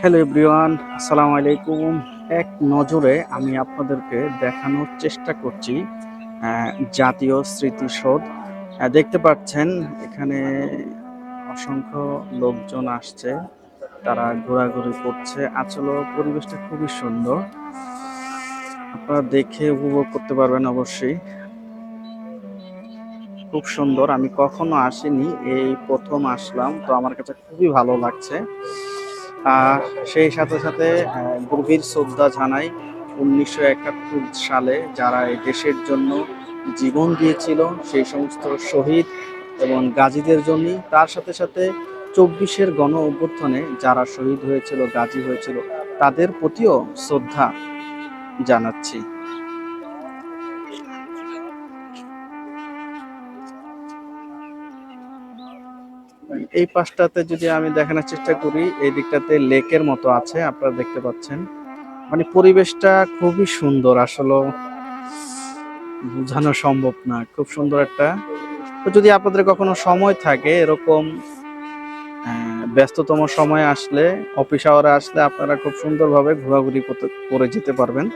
Hello everyone আসসালামু আলাইকুম এক নজরে আমি আপনাদেরকে দেখানোর চেষ্টা করছি জাতীয় স্মৃতিসৌধ। দেখতে পাচ্ছেন, এখানে অসংখ্য লোকজন আসছে, তারা ঘোরাঘুরি করছে। আসলে পরিবেশটা খুবই সুন্দর। আপনারা দেখে উপভোগ করতে পারবেন অবশ্যই। খুব সুন্দর। আমি কখনো আসিনি, এই প্রথম আসলাম, তো আমার কাছে খুবই ভালো লাগছে। সেই সাথে সাথে গভীর শ্রদ্ধা জানাই উনিশশো একাত্তর সালে যারা এই দেশের জন্য জীবন দিয়েছিল, সেই সমস্ত শহীদ এবং গাজীদের জন্য তার সাথে সাথে চব্বিশের গণ অভ্যুত্থানে যারা শহীদ হয়েছিল, গাজী হয়েছিল, তাদের প্রতিও শ্রদ্ধা জানাচ্ছি। এই পাশটাতে যদি আমি দেখানোর চেষ্টা করি, এই দিকটাতে লেকের মতো আছে, আপনারা দেখতে পাচ্ছেন। মানে পরিবেশটা খুবই সুন্দর, আসলে বোঝানো সম্ভব না, খুব সুন্দর একটা। তো যদি আপনাদের কখনো সময় থাকে, এরকম ব্যস্ততম সময় আসলে, অফিস আওয়ারে আসলে আপনারা খুব সুন্দরভাবে ঘোরাঘুরি করে যেতে পারবেন।